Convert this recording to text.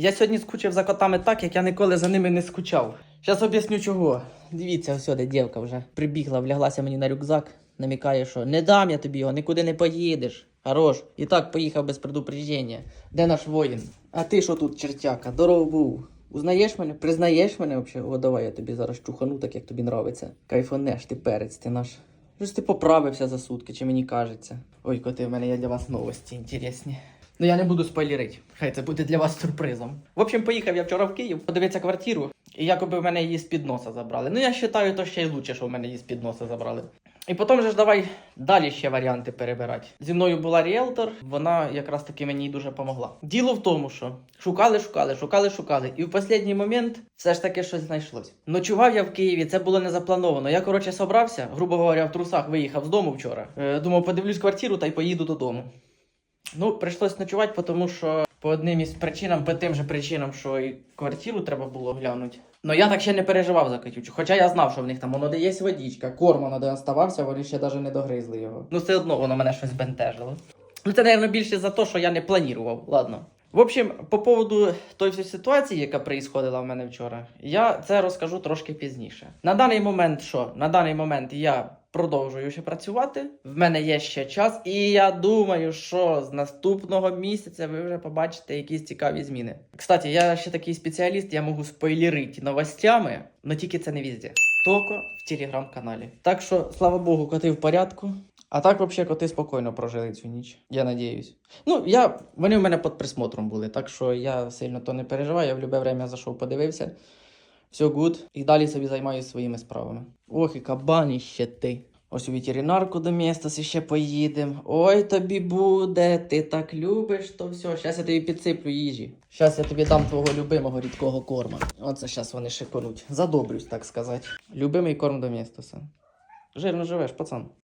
Я сьогодні скучив за котами так, як я ніколи за ними не скучав. Зараз об'ясню чого. Дивіться, ось де дівка вже прибігла, вляглася мені на рюкзак, намікає, що не дам я тобі його, нікуди не поїдеш. Хорош. І так поїхав без предупреждення. Де наш воїн? А ти що тут, чертяка? Здоров був. Узнаєш мене? Признаєш мене взагалі? О, давай я тобі зараз чухану, так як тобі нравиться. Кайфонеш, ти перець, ти наш. Щось ти поправився за сутки, чи мені кажеться. Ой, коти, в мене є для вас новості інтересні. Ну я не буду спойлерити. Хай це буде для вас сюрпризом. В общем, поїхав я вчора в Київ подивитися квартиру, і якоби в мене її з-під носа забрали. Ну я вважаю, то ще й лучше, що в мене її з-під носа забрали. І потім же ж давай далі ще варіанти перебирати. Зі мною була ріелтор, вона якраз таки мені дуже допомогла. Діло в тому, що шукали, шукали, шукали, шукали. І в останній момент все ж таки щось знайшлось. Ночував я в Києві, це було не заплановано. Я, коротше, собрався, грубо говоря, в трусах виїхав з дому вчора. Е, думав, подивлюсь квартиру та й поїду додому. Ну, прийшлось ночувати, тому що по одним із причинам, по тим же причинам, що і квартиру треба було глянути. Ну я так ще не переживав за Катючу. Хоча я знав, що в них там воно де є водичка, корм воно де оставався, вони ще навіть не догризли його. Ну все одно воно мене щось бентежило. Ну це, мабуть, більше за те, що я не планував. Ладно. В общем, по поводу тої всієї ситуації, яка проїсходила в мене вчора, я це розкажу трошки пізніше. На даний момент, що? На даний момент я продовжую ще працювати. В мене є ще час, і я думаю, що з наступного місяця ви вже побачите якісь цікаві зміни. Кстати, я ще такий спеціаліст, я можу спойлерити новостями, але тільки це не везде. Тільки в телеграм-каналі. Так що, слава Богу, коти в порядку. А так, взагалі, коти спокійно прожили цю ніч. Я надіюсь. Ну, я, вони в мене під присмотром були, так що я сильно то не переживаю. Я в будь-яке время зайшов, подивився. Все гуд. І далі собі займаюся своїми справами. Ох, і кабаніще ти. Ось у ветеринарку до міста ще поїдемо. Ой, тобі буде, ти так любиш, то все. Щас я тобі підсиплю їжі. Щас я тобі дам твого любимого рідкого корма. Оце щас вони шикануть. Задобрюсь, так сказати. Любимий корм до міста. Жирно живеш, пацан.